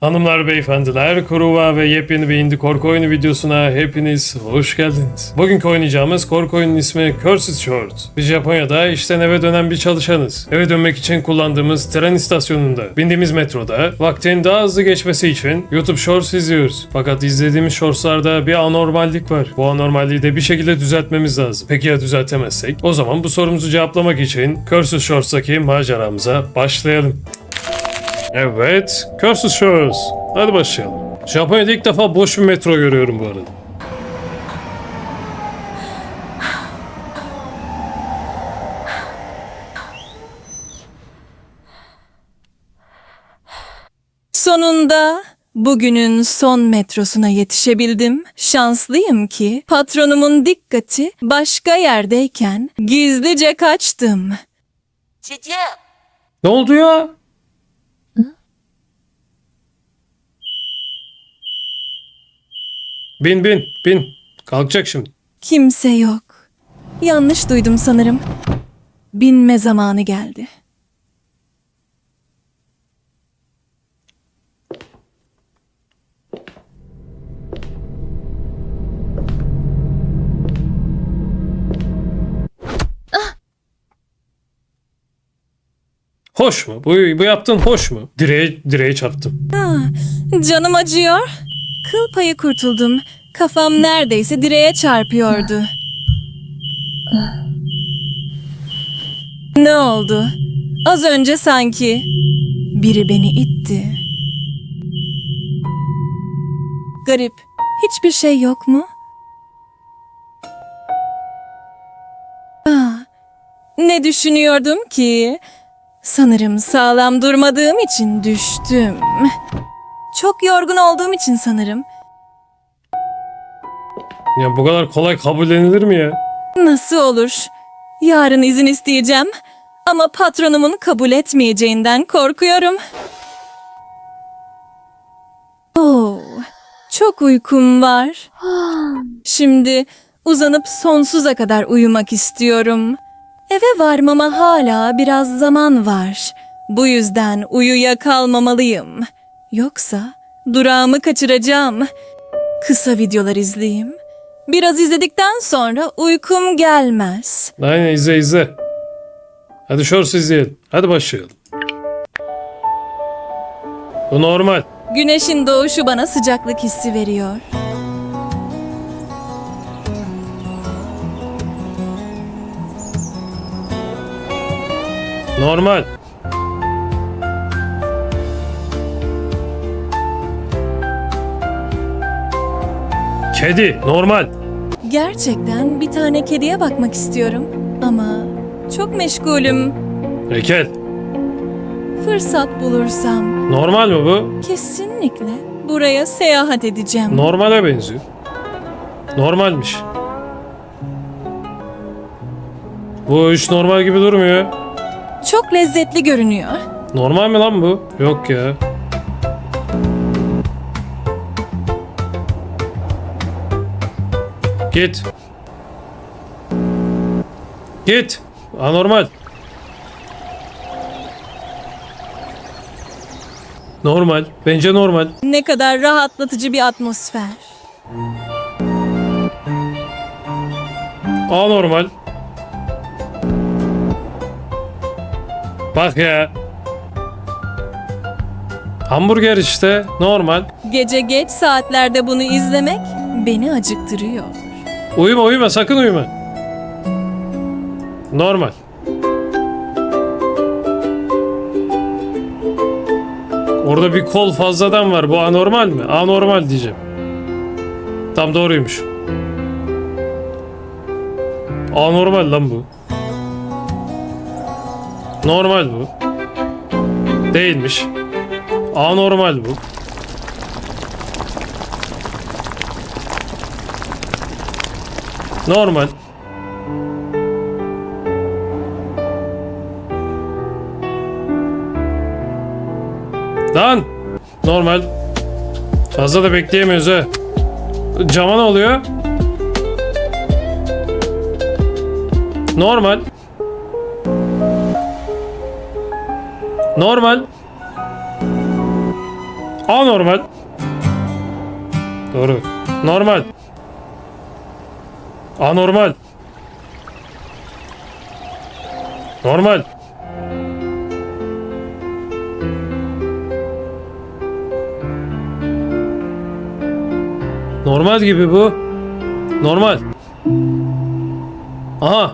Hanımlar, beyefendiler, Kuruva ve yepyeni bir indie korku oyunu videosuna hepiniz hoş geldiniz. Bugünkü oynayacağımız korku oyunun ismi Cursed Short. Biz Japonya'da işten eve dönen bir çalışanız. Eve dönmek için kullandığımız tren istasyonunda, bindiğimiz metroda vaktin daha hızlı geçmesi için YouTube Shorts izliyoruz. Fakat izlediğimiz Shorts'larda bir anormallik var. Bu anormalliği de bir şekilde düzeltmemiz lazım. Peki ya düzeltemezsek? O zaman bu sorumuzu cevaplamak için Cursed Shorts'taki maceramıza başlayalım. Evet, Cursus Shows. Hadi başlayalım. Japonya'da ilk defa boş bir metro görüyorum bu arada. Sonunda bugünün son metrosuna yetişebildim. Şanslıyım ki patronumun dikkati başka yerdeyken gizlice kaçtım. 姐姐，Ne oldu ya? Bin bin bin. Kalkacak şimdi. Kimse yok. Yanlış duydum sanırım. Binme zamanı geldi. Hoş mu? Bu, bu yaptığın hoş mu? Direğe, direğe çarptım. Canım acıyor. Kıl payı kurtuldum. Kafam neredeyse direğe çarpıyordu. Ne oldu? Az önce sanki biri beni itti. Garip. Hiçbir şey yok mu? Aa, ne düşünüyordum ki? Sanırım sağlam durmadığım için düştüm. Çok yorgun olduğum için sanırım. Ya bu kadar kolay kabullenilir mi ya? Nasıl olur? Yarın izin isteyeceğim. Ama patronumun kabul etmeyeceğinden korkuyorum. Oo, çok uykum var. Şimdi uzanıp sonsuza kadar uyumak istiyorum. Eve varmama hala biraz zaman var. Bu yüzden uyuya kalmamalıyım. Yoksa durağımı kaçıracağım. Kısa videolar izleyeyim. Biraz izledikten sonra uykum gelmez. Aynen izle izle. Hadi shorts izleyelim. Hadi başlayalım. Bu normal. Güneşin doğuşu bana sıcaklık hissi veriyor. Normal. Kedi. Normal. Gerçekten bir tane kediye bakmak istiyorum ama çok meşgulüm. Heykel. Fırsat bulursam Normal mi bu? kesinlikle buraya seyahat edeceğim. Normale benziyor. Normalmiş. Bu iş normal gibi durmuyor. Çok lezzetli görünüyor. Normal mi lan bu? Yok ya. Git. Git. Anormal. Normal. Bence normal. Ne kadar rahatlatıcı bir atmosfer. Anormal. Bak ya. Hamburger işte. Normal. Gece geç saatlerde bunu izlemek beni acıktırıyor. Uyuma uyuma sakın uyuma. Normal. Orada bir kol fazladan var. Bu anormal mi? Anormal diyeceğim. Tam doğruymuş. Anormal lan bu. Normal bu. Değilmiş. Anormal bu. Normal. Lan. Normal. Fazla da bekleyemiyoruz ha. Cama ne oluyor? Normal. Normal. Anormal. Doğru. Normal. Anormal. Normal. Normal gibi bu. Normal. Aha.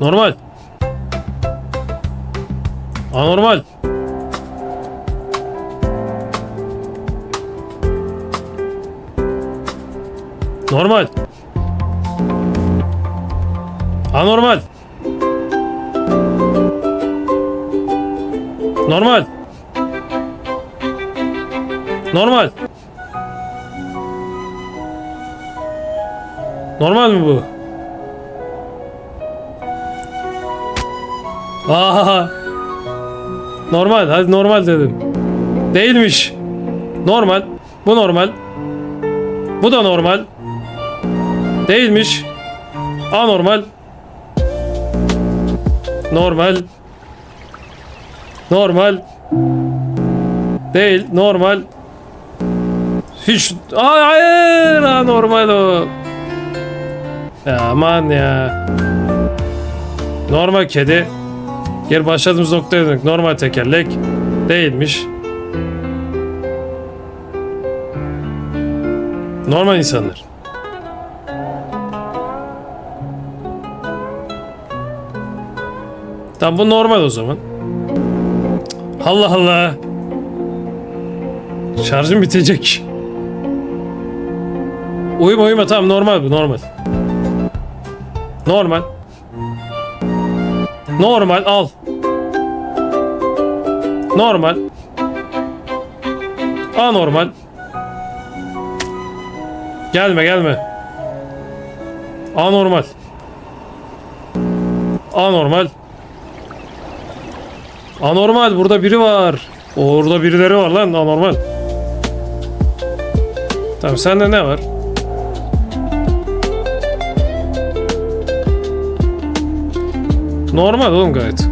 Normal. Anormal. Normal. Anormal. Normal. Normal. Normal mi bu? Aa. Normal. Hadi normal dedim. Değilmiş. Normal. Bu normal. Bu da normal. Değilmiş. Anormal. Normal. Normal. Değil. Normal. Hiç... Ay, Hayır. Anormal o. Ya aman ya. Normal kedi. Geri başladığımız noktaya döndük. Normal tekerlek. Değilmiş. Normal insanlar. Tamam bu normal o zaman. Allah Allah. Şarjım bitecek. Uyuma uyuma tamam normal bu normal. Normal. Normal al. Normal. Anormal. Gelme gelme. Anormal. Anormal. Anormal burada biri var. Orada birileri var lan anormal. Tamam sende ne var? Normal oğlum gayet.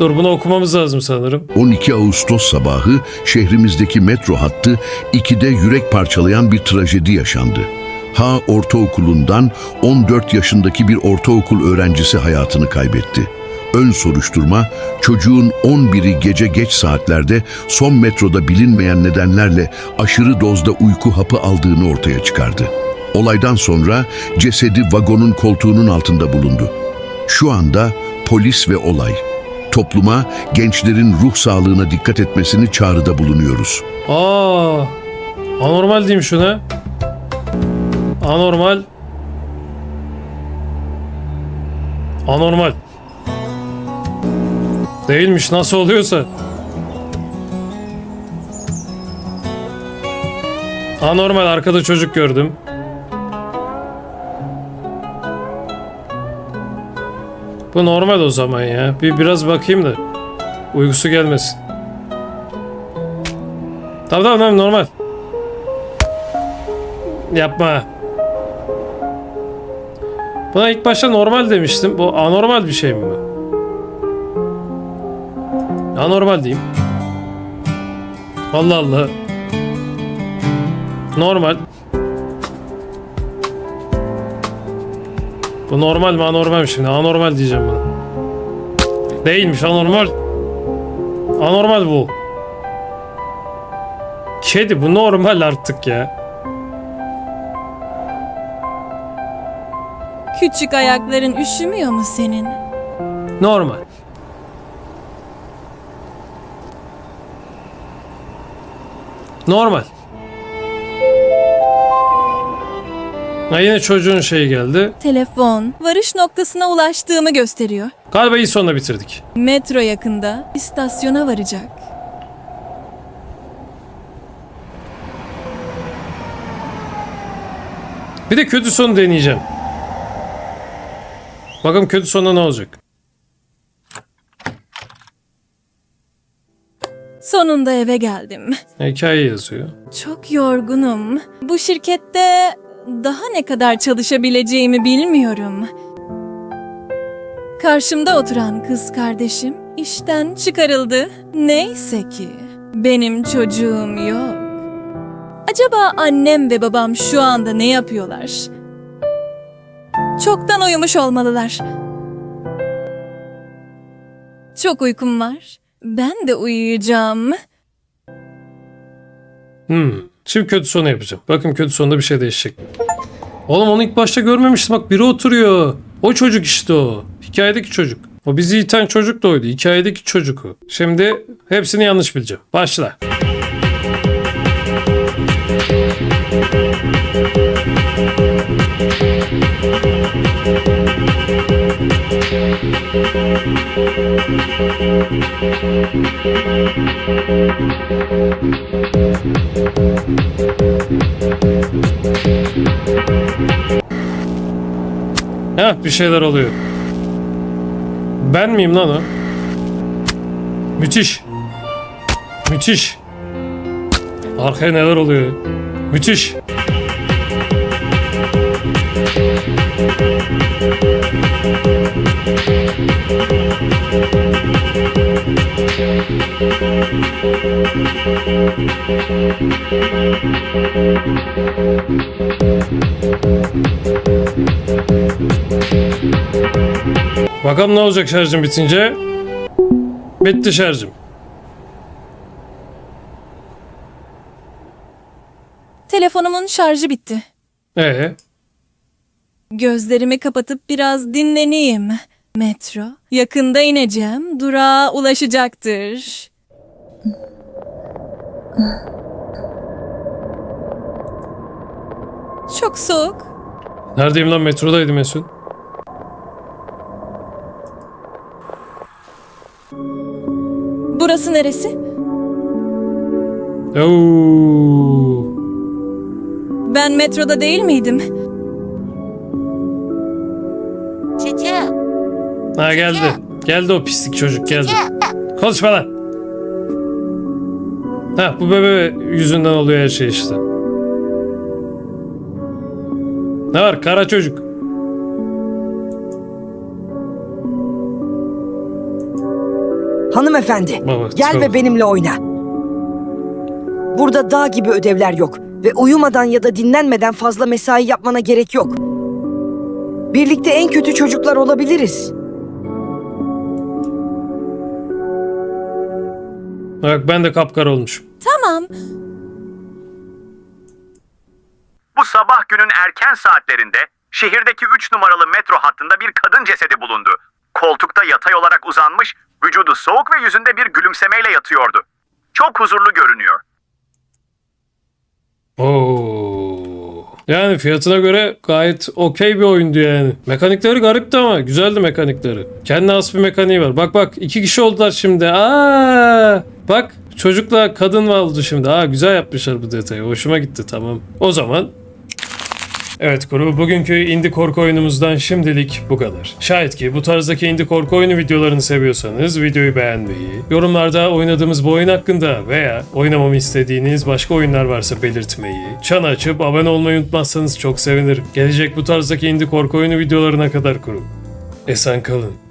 Dur bunu okumamız lazım sanırım. 12 Ağustos sabahı şehrimizdeki metro hattı 2'de yürek parçalayan bir trajedi yaşandı. Ha Ortaokulu'ndan 14 yaşındaki bir ortaokul öğrencisi hayatını kaybetti. Ön soruşturma çocuğun 11'i gece geç saatlerde son metroda bilinmeyen nedenlerle aşırı dozda uyku hapı aldığını ortaya çıkardı. Olaydan sonra cesedi vagonun koltuğunun altında bulundu. Şu anda polis ve olay. Topluma gençlerin ruh sağlığına dikkat etmesini çağrıda bulunuyoruz. Aa, anormal diyeyim şuna. Anormal. Anormal. Değilmiş nasıl oluyorsa. Anormal arkada çocuk gördüm. Bu normal o zaman ya. Bir biraz bakayım da uykusu gelmesin. Tamam tamam tamam normal. Yapma. Buna ilk başta normal demiştim. Bu anormal bir şey mi bu? Anormal diyeyim. Allah Allah. Normal. Bu normal mi anormal mi şimdi? Anormal diyeceğim buna. Değilmiş anormal. Anormal bu. Kedi bu normal artık ya. Küçük ayakların üşümüyor mu senin? Normal. Normal. Ha yine çocuğun şeyi geldi. Telefon varış noktasına ulaştığımı gösteriyor. Galiba iyi sonunda bitirdik. Metro yakında istasyona varacak. Bir de kötü sonu deneyeceğim. Bakalım kötü sonunda ne olacak. Sonunda eve geldim. Hikaye yazıyor. Çok yorgunum. Bu şirkette daha ne kadar çalışabileceğimi bilmiyorum. Karşımda oturan kız kardeşim işten çıkarıldı. Neyse ki benim çocuğum yok. Acaba annem ve babam şu anda ne yapıyorlar? Çoktan uyumuş olmalılar. Çok uykum var. Ben de uyuyacağım. Hmm. Şimdi kötü sonu yapacağım. Bakın kötü sonunda bir şey değişecek. Oğlum onu ilk başta görmemiştim. Bak biri oturuyor. O çocuk işte o. Hikayedeki çocuk. O bizi iten çocuk da oydu. Hikayedeki çocuk o. Şimdi hepsini yanlış bileceğim. Başla. Heh bir şeyler oluyor. Ben miyim lan o? Müthiş. Müthiş. Arkaya neler oluyor? Müthiş. Bakalım ne olacak şarjım bitince. Bitti şarjım. Telefonumun şarjı bitti. Ee, Gözlerimi kapatıp biraz dinleneyim. Metro. Yakında ineceğim. Durağa ulaşacaktır. Çok soğuk. neredeyim lan metrodaydım Mesut. Burası neresi? Oo. Ben metroda değil miydim? Ha geldi. Geldi o pislik çocuk geldi. Konuşma lan. Ha bu bebe yüzünden oluyor her şey işte. Ne var kara çocuk. Hanımefendi, Baba, gel tövbe. ve benimle oyna. Burada dağ gibi ödevler yok ve uyumadan ya da dinlenmeden fazla mesai yapmana gerek yok. Birlikte en kötü çocuklar olabiliriz. Bak ben de kapkara olmuşum. Tamam. Bu sabah günün erken saatlerinde şehirdeki 3 numaralı metro hattında bir kadın cesedi bulundu. Koltukta yatay olarak uzanmış, vücudu soğuk ve yüzünde bir gülümsemeyle yatıyordu. Çok huzurlu görünüyor. Oo. Yani fiyatına göre gayet okey bir oyundu yani. Mekanikleri garipti ama güzeldi mekanikleri. Kendi has bir mekaniği var. Bak bak iki kişi oldular şimdi. Aa! Bak çocukla kadın oldu şimdi. Aa güzel yapmışlar bu detayı. Hoşuma gitti tamam. O zaman Evet kuru bugünkü indie korku oyunumuzdan şimdilik bu kadar. Şayet ki bu tarzdaki indie korku oyunu videolarını seviyorsanız videoyu beğenmeyi, yorumlarda oynadığımız bu oyun hakkında veya oynamamı istediğiniz başka oyunlar varsa belirtmeyi, çan açıp abone olmayı unutmazsanız çok sevinirim. Gelecek bu tarzdaki indie korku oyunu videolarına kadar kuru. Esen kalın.